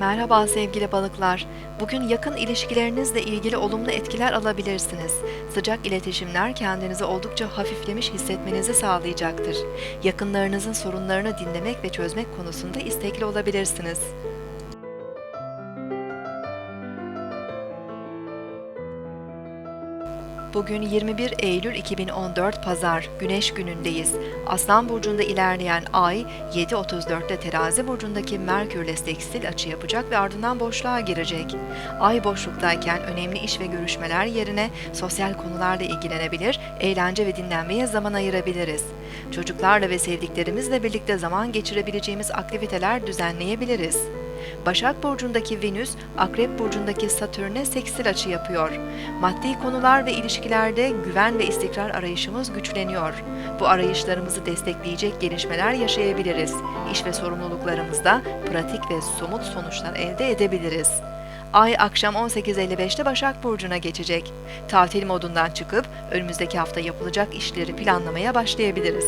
Merhaba sevgili balıklar. Bugün yakın ilişkilerinizle ilgili olumlu etkiler alabilirsiniz. Sıcak iletişimler kendinizi oldukça hafiflemiş hissetmenizi sağlayacaktır. Yakınlarınızın sorunlarını dinlemek ve çözmek konusunda istekli olabilirsiniz. Bugün 21 Eylül 2014 Pazar, Güneş günündeyiz. Aslan burcunda ilerleyen Ay, 7.34'te Terazi burcundaki Merkürle seksil açı yapacak ve ardından boşluğa girecek. Ay boşluktayken önemli iş ve görüşmeler yerine sosyal konularla ilgilenebilir, eğlence ve dinlenmeye zaman ayırabiliriz. Çocuklarla ve sevdiklerimizle birlikte zaman geçirebileceğimiz aktiviteler düzenleyebiliriz. Başak Burcu'ndaki Venüs, Akrep Burcu'ndaki Satürn'e seksil açı yapıyor. Maddi konular ve ilişkilerde güven ve istikrar arayışımız güçleniyor. Bu arayışlarımızı destekleyecek gelişmeler yaşayabiliriz. İş ve sorumluluklarımızda pratik ve somut sonuçlar elde edebiliriz. Ay akşam 18.55'te Başak Burcu'na geçecek. Tatil modundan çıkıp önümüzdeki hafta yapılacak işleri planlamaya başlayabiliriz.